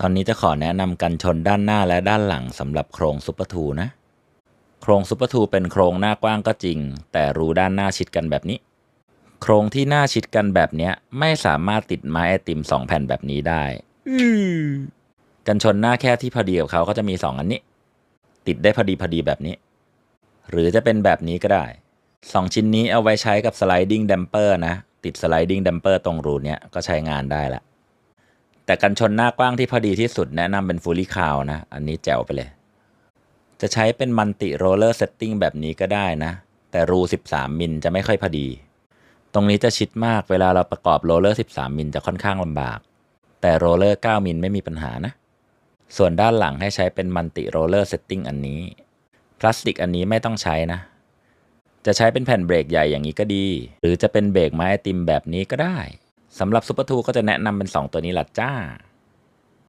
ตอนนี้จะขอแนะนำกันชนด้านหน้าและด้านหลังสำหรับโครงซุปเปอร์ทูนะ โครงซุปเปอร์ทูเป็นโครงหน้ากว้างก็จริง แต่รูด้านหน้าชิดกันแบบนี้ โครงที่หน้าชิดกันแบบนี้ไม่สามารถติดไม้ไอติมสองแผ่นแบบนี้ได้กันชนหน้าแค่ที่พอดีกับเขาก็จะมีสองอันนี้ ติดได้พอดีพอดีแบบนี้ หรือจะเป็นแบบนี้ก็ได้สองชิ้นนี้เอาไว้ใช้กับสไลดิ้งดัมเปอร์นะ ติดสไลดิ้งดัมเปอร์ตรงรูเนี้ยก็ใช้งานได้ละ แต่กันชนหน้ากว้างที่พอดีที่สุดแนะนำเป็นฟูลี่คาวนะ อันนี้แจ๋วไปเลย จะใช้เป็นมันติโรลเลอร์เซตติ้งแบบนี้ก็ได้นะ แต่รู 13 มิลจะไม่ค่อยพอดี ตรงนี้จะชิดมากเวลาเราประกอบโรลเลอร์ 13 มิลจะค่อนข้างลำบาก แต่โรลเลอร์ 9 มิลไม่มีปัญหานะ ส่วนด้านหลังให้ใช้เป็นมันติโรลเลอร์เซตติ้งอันนี้ พลาสติกอันนี้ไม่ต้องใช้นะ จะใช้เป็นแผ่นเบรกใหญ่อย่างนี้ก็ดี หรือจะเป็นเบรกไม้ไอติมแบบนี้ก็ได้ สำหรับซุปเปอร์ทูก็จะแนะนำเป็น 2 ตัวนี้ละจ้า